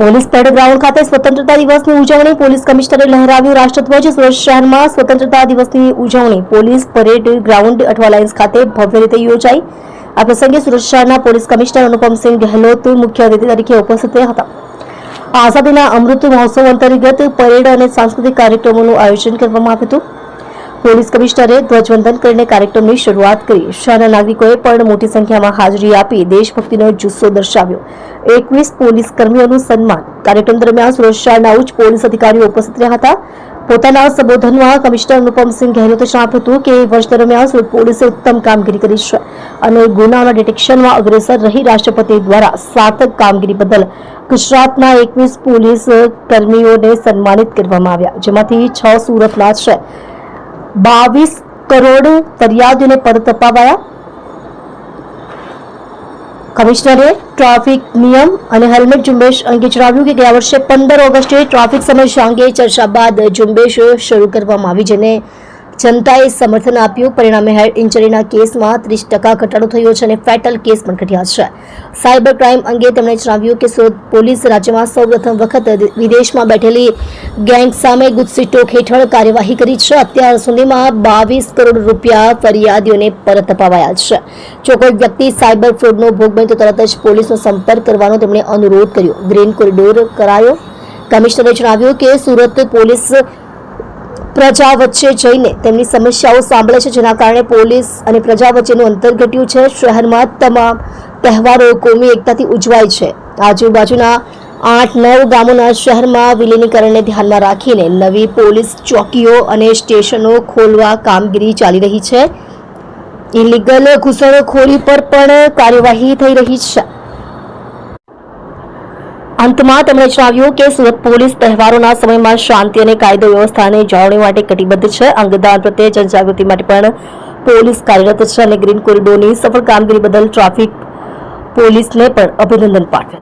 Police parade ground ખાતે સ્વતંત્રતા દિવસની ઉજવણી પોલીસ કમિશનરે લહેરાવ્યું રાષ્ટ્રધ્વજ સુરત શહેરમાં સ્વતંત્રતા દિવસની ઉજવણી. Police parade ground Athwa lines ખાતે ભવ્ય રીતે યોજાઈ. આ પ્રસંગે સુરત શહેરના પોલીસ કમિશનર અનુપમસિંહ ગહેલોત મુખ્ય અતિથિ તરીકે ઉપસ્થિત હતા. આઝાદીના અમૃત મહોત્સવ અંતર્ગત પરેડ અને સાંસ્કૃતિક કાર્યક્રમોનું આયોજન કરવામાં આવ્યું હતું. પોલીસ કમિશનરે ધ્વજવંદન કરીને કાર્યક્રમની શરૂઆત કરી. શહેરના નાગરિકોએ પણ મોટી સંખ્યામાં હાજરી આપી દેશભક્તિનો જુસ્સો દર્શાવ્યો. એકવીસ પોલીસ કર્મીઓનું સન્માન. કાર્યક્રમ દરમિયાન સુરક્ષાના ઉચ્ચ પોલીસ અધિકારીઓ ઉપસ્થિત રહ્યા હતા. પોતાના સંબોધનમાં કમિશનર અનુપમસિંહ ગહેલોતે જણાવ્યું હતું કે, વર્ષ દરમિયાન પોલીસે ઉત્તમ કામગીરી કરી છે અને ગુનાના ડિટેક્શનમાં અગ્રેસર રહી રાષ્ટ્રપતિ દ્વારા સાર્થક કામગીરી બદલ ગુજરાતના એકવીસ પોલીસ કર્મીઓને સન્માનિત કરવામાં આવ્યા, જેમાંથી છ સુરતના છે. બાવીસ કરોડ ફરિયાદોને પરત અપાવાયા કમિશનરે ટ્રાફિક નિયમ અને હેલ્મેટ ઝુંબેશ અંગે જણાવ્યું કે ગયા વર્ષે પંદર ઓગસ્ટે ટ્રાફિક સમસ્યા અંગે ચર્ચા બાદ ઝુંબેશ શરૂ કરવામાં આવી જેને જનતાએ સમર્થન આપ્યું. પરિણામે હેડ ઇન્જરીના કેસમાં ત્રીસ ટકા ઘટાડો થયો છે અને ફેટલ કેસ પણ ઘટ્યા છે. સાયબર ક્રાઇમ અંગે તેમણે જણાવ્યું કે સુરત પોલીસ રાજ્યમાં સૌપ્રથમ વખત વિદેશમાં બેઠેલી ગેંગ સામે ગુજસીટોક હેઠળ કાર્યવાહી કરી છે. અત્યાર સુધીમાં બાવીસ કરોડ રૂપિયા ફરિયાદીઓને પરત અપાવાયા છે. જો કોઈ વ્યક્તિ સાયબર ફ્રોડનો ભોગ બને તો તરત જ પોલીસનો સંપર્ક કરવાનો તેમણે અનુરોધ કર્યો. ગ્રીન કોરિડોર કરાયો. કમિશનરે જણાવ્યું કે સુરત પોલીસ પ્રજા વચ્ચે જઈને તેમની સમસ્યાઓ સાંભળે છે, જેના કારણે પોલીસ અને પ્રજા વચ્ચેનું અંતર ઘટ્યું છે. શહેરમાં તમામ તહેવારો કોમી એકતાથી ઉજવાય છે. આજુબાજુના આઠ નવ ગામોના શહેરમાં વિલીનીકરણને ધ્યાનમાં રાખીને નવી પોલીસ ચોકીઓ અને સ્ટેશનો ખોલવા કામગીરી ચાલી રહી છે. ઇલીગલ ઘૂસણખોરી પર પણ કાર્યવાહી થઈ રહી છે. અંતમાં તેમણે જણાવ્યું કે સુરત પોલીસ તહેવારોના સમયમાં શાંતિ અને કાયદો વ્યવસ્થાની જાળવણી માટે કટિબદ્ધ છે. અંગદાન પ્રત્યે જનજાગૃતિ માટે પણ પોલીસ કાર્યરત છે અને ગ્રીન કોરિડોરની સફળ કામગીરી બદલ ટ્રાફિક પોલીસને પણ અભિનંદન પાઠવ્યા